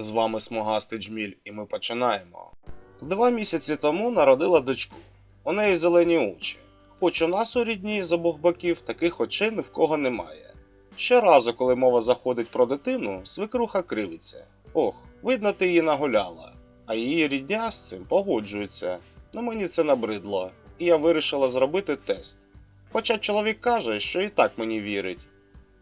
З вами Смугастий Джміль, і ми починаємо. Два місяці тому народила дочку. У неї зелені очі. Хоч у нас у рідні з обох боків таких очей ні в кого немає. Щоразу, коли мова заходить про дитину, свекруха кривиться. Ох, видно, ти її нагуляла. А її рідня з цим погоджується. Но мені це набридло, і я вирішила зробити тест. Хоча чоловік каже, що і так мені вірить.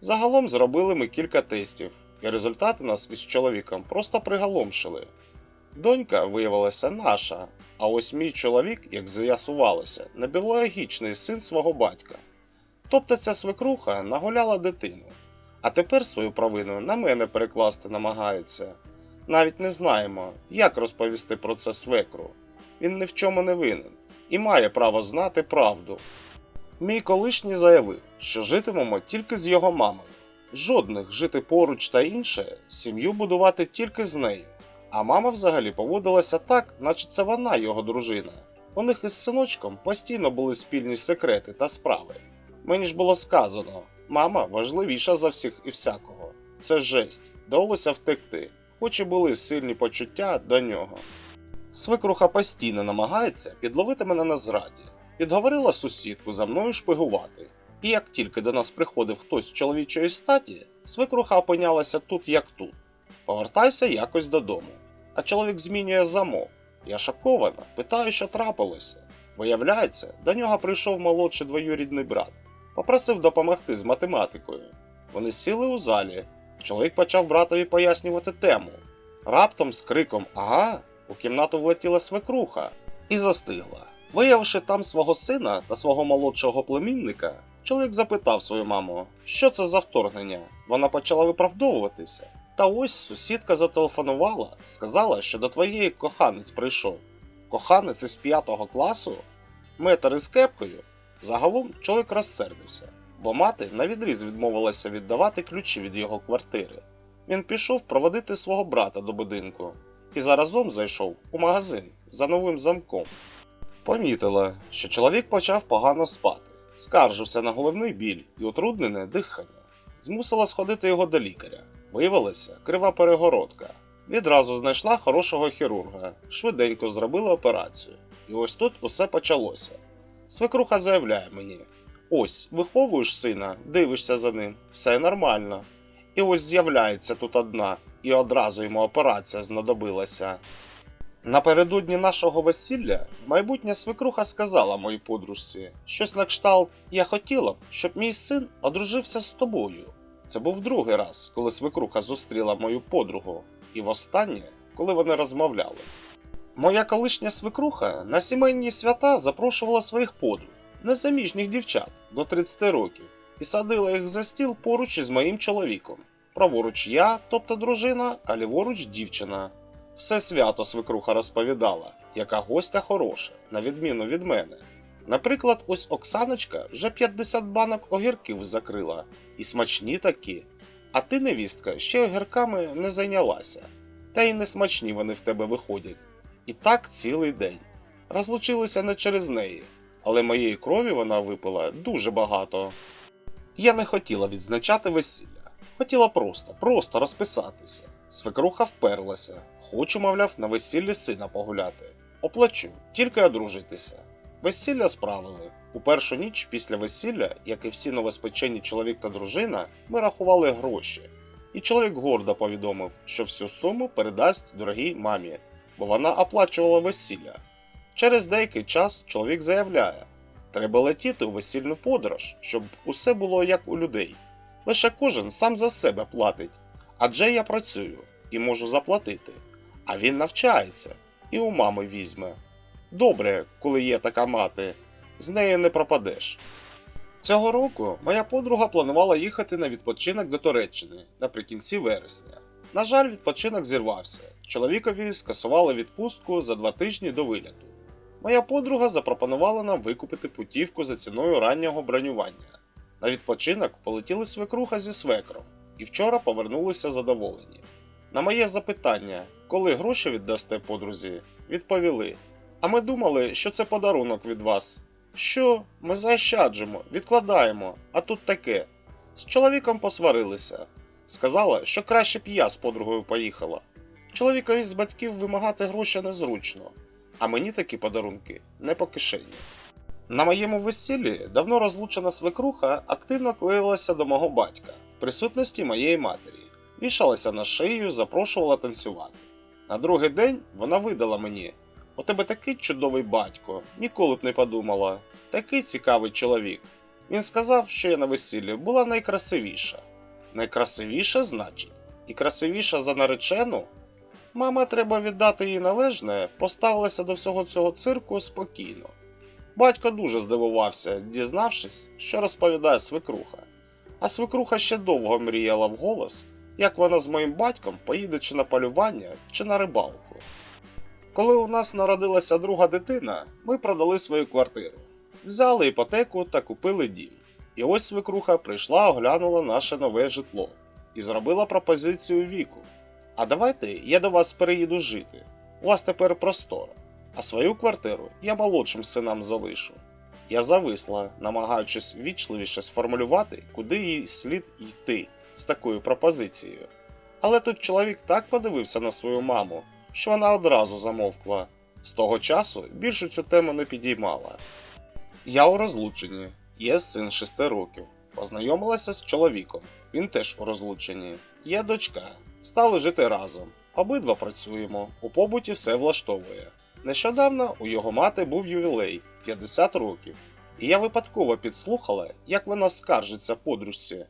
Загалом зробили ми кілька тестів, і результати нас із чоловіком просто приголомшили. Донька виявилася наша, а ось мій чоловік, як з'ясувалося, не біологічний син свого батька. Тобто ця свекруха нагуляла дитину, а тепер свою провину на мене перекласти намагається. Навіть не знаємо, як розповісти про це свекру. Він ні в чому не винен і має право знати правду. Мій колишній заявив, що житимемо тільки з його мамою. Жодних жити поруч та інше, сім'ю будувати тільки з нею. А мама взагалі поводилася так, наче це вона його дружина. У них із синочком постійно були спільні секрети та справи. Мені ж було сказано, мама важливіша за всіх і всякого. Це жесть, довелося втекти, хоч і були сильні почуття до нього. Свекруха постійно намагається підловити мене на зраді. Підговорила сусідку за мною шпигувати. І як тільки до нас приходив хтось з чоловічої статі, свекруха опинялася тут як тут. Повертайся якось додому. А чоловік змінює замок. Я шокована, питаю, що трапилося. Виявляється, до нього прийшов молодший двоюрідний брат, попросив допомогти з математикою. Вони сіли у залі. Чоловік почав братові пояснювати тему. Раптом з криком Ага, у кімнату влетіла свекруха і застигла. Виявивши там свого сина та свого молодшого племінника, чоловік запитав свою маму, що це за вторгнення. Вона почала виправдовуватися. Та ось сусідка зателефонувала, сказала, що до твоєї коханець прийшов. Коханець із п'ятого класу? Метр із кепкою. Загалом чоловік розсердився, бо мати навідріз відмовилася віддавати ключі від його квартири. Він пішов проводити свого брата до будинку і заразом зайшов у магазин за новим замком. Помітила, що чоловік почав погано спати, скаржився на головний біль і утруднене дихання. Змусила сходити його до лікаря. Виявилася крива перегородка. Відразу знайшла хорошого хірурга, швиденько зробила операцію. І ось тут усе почалося. Свекруха заявляє мені: ось, виховуєш сина, дивишся за ним, все нормально. І ось з'являється тут одна, і одразу йому операція знадобилася. Напередодні нашого весілля майбутня свекруха сказала моїй подружці щось на кшталт Я хотіла б, щоб мій син одружився з тобою. Це був другий раз, коли свекруха зустріла мою подругу, і востаннє, коли вони розмовляли. Моя колишня свекруха на сімейні свята запрошувала своїх подруг, незаміжніх дівчат до 30 років, і садила їх за стіл поруч із моїм чоловіком. Праворуч я, тобто дружина, а ліворуч дівчина. Все свято свекруха розповідала, яка гостя хороша, на відміну від мене. Наприклад, ось Оксаночка вже 50 банок огірків закрила, і смачні такі. А ти, невістка, ще огірками не зайнялася. Та й не смачні вони в тебе виходять. І так цілий день. Розлучилися не через неї, але моєї крові вона випила дуже багато. Я не хотіла відзначати весілля, хотіла просто, просто розписатися. Свекруха вперлася, хочу, мовляв, на весіллі сина погуляти. Оплачу, тільки одружитися. Весілля справили. У першу ніч після весілля, як і всі новоспечені чоловік та дружина, ми рахували гроші. І чоловік гордо повідомив, що всю суму передасть дорогій мамі, бо вона оплачувала весілля. Через деякий час чоловік заявляє: треба летіти у весільну подорож, щоб усе було як у людей. Лише кожен сам за себе платить. Адже я працюю і можу заплатити. А він навчається і у мами візьме. Добре, коли є така мати, з нею не пропадеш. Цього року моя подруга планувала їхати на відпочинок до Туреччини наприкінці вересня. На жаль, відпочинок зірвався. Чоловікові скасували відпустку за два тижні до виліту. Моя подруга запропонувала нам викупити путівку за ціною раннього бронювання. На відпочинок полетіли свекруха зі свекром і вчора повернулися задоволені. На моє запитання, коли гроші віддасте подрузі, відповіли: А ми думали, що це подарунок від вас. Що? Ми заощаджимо, відкладаємо, а тут таке. З чоловіком посварилися. Сказала, що краще б я з подругою поїхала. Чоловікові з батьків вимагати гроші незручно, а мені такі подарунки не по кишені. На моєму весіллі давно розлучена свекруха активно клеїлася до мого батька в присутності моєї матері, вішалася на шию, запрошувала танцювати. На другий день вона видала мені: у тебе такий чудовий батько, ніколи б не подумала, такий цікавий чоловік. Він сказав, що я на весіллі була найкрасивіша. Найкрасивіша, значить, і красивіша за наречену. Мама, треба віддати їй належне, поставилася до всього цього цирку спокійно. Батько дуже здивувався, дізнавшись, що розповідає свекруха. А свекруха ще довго мріяла вголос, як вона з моїм батьком поїде чи на полювання, чи на рибалку. Коли у нас народилася друга дитина, ми продали свою квартиру, взяли іпотеку та купили дім. І ось свекруха прийшла, оглянула наше нове житло і зробила пропозицію віку. А давайте я до вас переїду жити. У вас тепер простора, а свою квартиру я молодшим синам залишу. Я зависла, намагаючись вічливіше сформулювати, куди їй слід йти з такою пропозицією. Але тут чоловік так подивився на свою маму, що вона одразу замовкла. З того часу більше цю тему не підіймала. Я у розлученні, є син 6 років. Познайомилася з чоловіком, він теж у розлученні. Є дочка. Стали жити разом. Обидва працюємо, у побуті все влаштовує. Нещодавно у його мати був ювілей 50 років, і я випадково підслухала, як вона скаржиться подружці.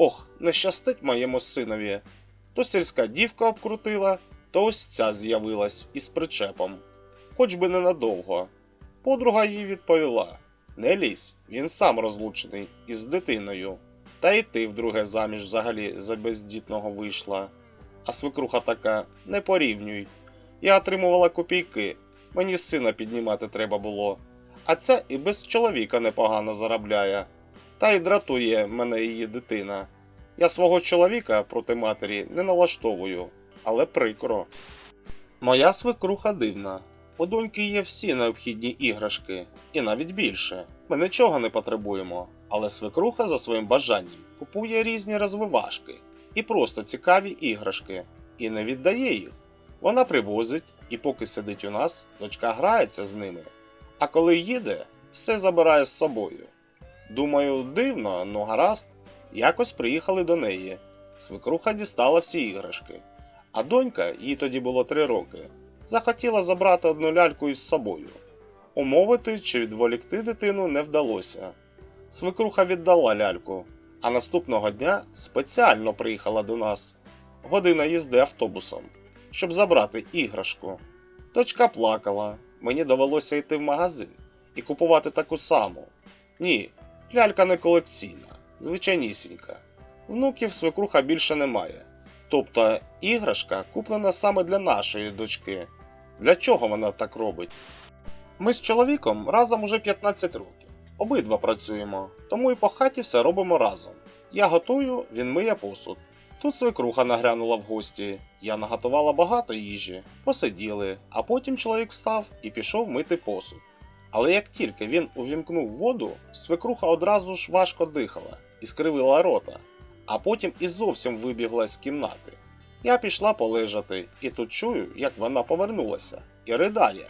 Ох, не щастить моєму синові. То сільська дівка обкрутила, то ось ця з'явилась із причепом. Хоч би ненадовго. Подруга їй відповіла: Не лізь, він сам розлучений із дитиною. Та й ти вдруге заміж взагалі за бездітного вийшла. А свекруха така: не порівнюй. Я отримувала копійки, мені сина піднімати треба було. А ця і без чоловіка непогано заробляє. Та й дратує мене її дитина. Я свого чоловіка проти матері не налаштовую, але прикро. Моя свекруха дивна. У доньки є всі необхідні іграшки, і навіть більше. Ми нічого не потребуємо, але свекруха за своїм бажанням купує різні розвивашки і просто цікаві іграшки, і не віддає їх. Вона привозить, і поки сидить у нас, дочка грається з ними. А коли їде, все забирає з собою. Думаю, дивно, ну гаразд. Якось приїхали до неї. Свекруха дістала всі іграшки. А донька, їй тоді було три роки, захотіла забрати одну ляльку із собою. Умовити чи відволікти дитину не вдалося. Свекруха віддала ляльку, а наступного дня спеціально приїхала до нас. Година їзди автобусом, щоб забрати іграшку. Дочка плакала, мені довелося йти в магазин і купувати таку саму. Ні, лялька не колекційна, звичайнісінька. Внуків свекруха більше немає. Тобто іграшка куплена саме для нашої дочки. Для чого вона так робить? Ми з чоловіком разом уже 15 років. Обидва працюємо, тому і по хаті все робимо разом. Я готую, він миє посуд. Тут свекруха нагрянула в гості. Я наготувала багато їжі, посиділи, а потім чоловік встав і пішов мити посуд. Але як тільки він увімкнув воду, свекруха одразу ж важко дихала і скривила рота, а потім і зовсім вибігла з кімнати. Я пішла полежати, і тут чую, як вона повернулася і ридає.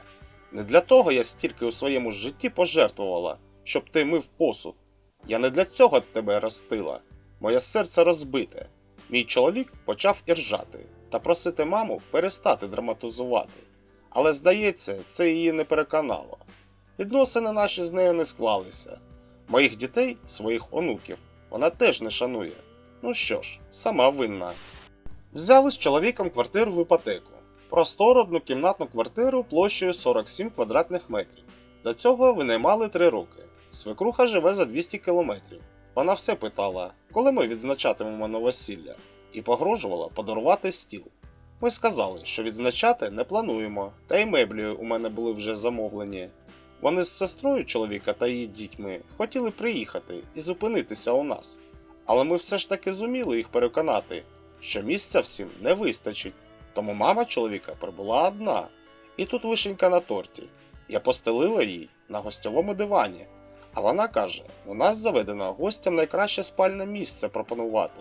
Не для того я стільки у своєму житті пожертвувала, щоб ти мив посуд. Я не для цього тебе ростила. Моє серце розбите. Мій чоловік почав іржати та просити маму перестати драматизувати. Але, здається, це її не переконало. Відносини наші з нею не склалися. Моїх дітей, своїх онуків, вона теж не шанує. Ну що ж, сама винна. Взяли з чоловіком квартиру в іпотеку. Простору однокімнатну квартиру площею 47 квадратних метрів. До цього винаймали 3 роки. Свекруха живе за 200 кілометрів. Вона все питала, коли ми відзначатимемо новосілля, і погрожувала подарувати стіл. Ми сказали, що відзначати не плануємо, та й меблі у мене були вже замовлені. Вони з сестрою чоловіка та її дітьми хотіли приїхати і зупинитися у нас, але ми все ж таки зуміли їх переконати, що місця всім не вистачить. Тому мама чоловіка прибула одна, і тут вишенька на торті. Я постелила їй на гостьовому дивані, а вона каже: у нас заведено гостям найкраще спальне місце пропонувати.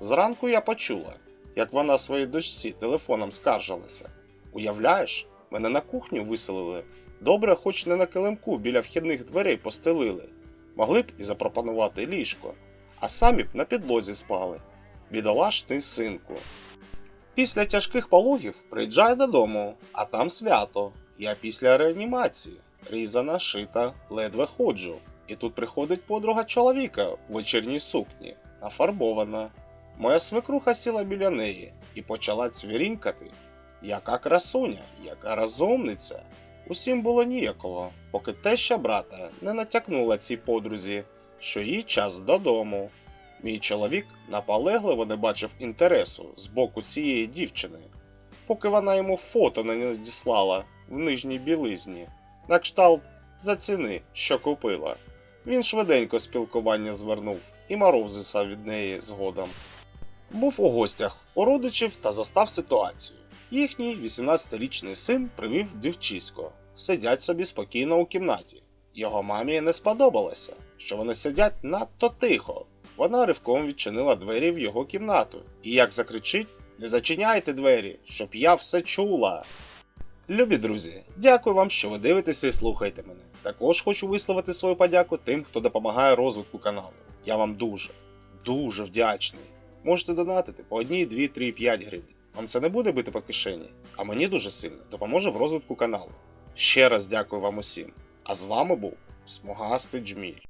Зранку я почула, як вона своїй дочці телефоном скаржилася. Уявляєш, мене на кухню виселили. Добре, хоч не на килимку біля вхідних дверей постелили. Могли б і запропонувати ліжко, а самі б на підлозі спали. Бідолашний синку. Після тяжких пологів приїжджаю додому, а там свято. Я після реанімації, різана, шита, ледве ходжу. І тут приходить подруга чоловіка в вечірній сукні, нафарбована. Моя свекруха сіла біля неї і почала цвірінькати. Яка красуня, яка розумниця. Усім було ніяково, поки теща брата не натякнула цій подрузі, що їй час додому. Мій чоловік наполегливо не бачив інтересу з боку цієї дівчини, поки вона йому фото не надіслала в нижній білизні, на кшталт заціни, що купила. Він швиденько спілкування звернув і морозився від неї згодом. Був у гостях у родичів та застав ситуацію. Їхній 18-річний син привів дівчисько. Сидять собі спокійно у кімнаті. Його мамі не сподобалося, що вони сидять надто тихо. Вона ривком відчинила двері в його кімнату і як закричить: Не зачиняйте двері, щоб я все чула. Любі друзі, дякую вам, що ви дивитеся і слухаєте мене. Також хочу висловити свою подяку тим, хто допомагає розвитку каналу. Я вам дуже, дуже вдячний. Можете донатити по 1, 2, 3, 5 гривень. Вам це не буде бити по кишені, а мені дуже сильно допоможе в розвитку каналу. Ще раз дякую вам усім. А з вами був Смугастий Джміль.